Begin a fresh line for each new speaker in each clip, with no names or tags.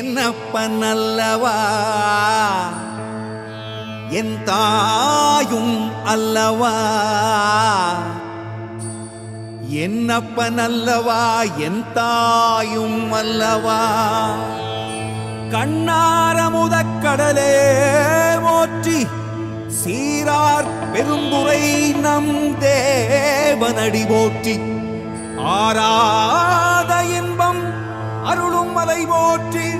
என்னப்பன் அல்லவா என் தாயும் அல்லவா? என்னப்பன் அல்லவா என் தாயும் அல்லவா? கண்ணாரமுதக் கடலே மோற்றி சீரார் பெருந்துரை நம் தேவனடி போற்றி. ஆராத இன்பம் அருளும் மலை போற்றி.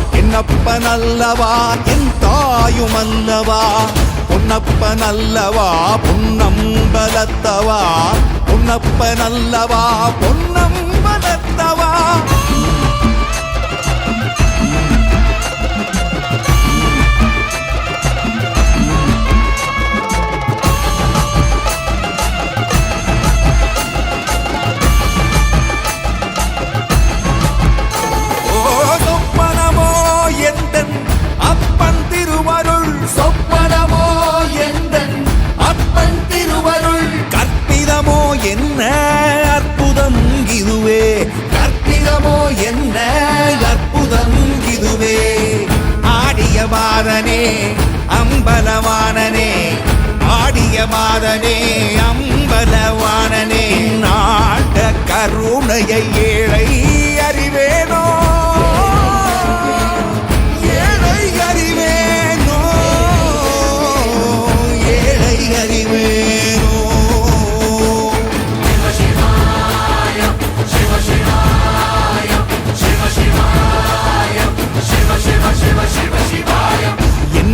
என்னப்பன் அல்லவா என் தாயும் அல்லவா பொன்னப்பன் அல்லவா பொன்னம்பலத்தவா? பொன்னப்பன் அல்லவா பொன்னம்பலத்தவா? சொப்பனமோ எந்தன் அப்பன் திருவருள். கற்பிதமோ என்ன அற்புதம் இதுவே? கற்பிதமோ என்ன அற்புதம் இதுவே? ஆடிய மாதனே அம்பலவானனே. ஆடிய மாதனே அம்பலவானனே. நாட்ட கருணையை ஏழை அறிவேனோ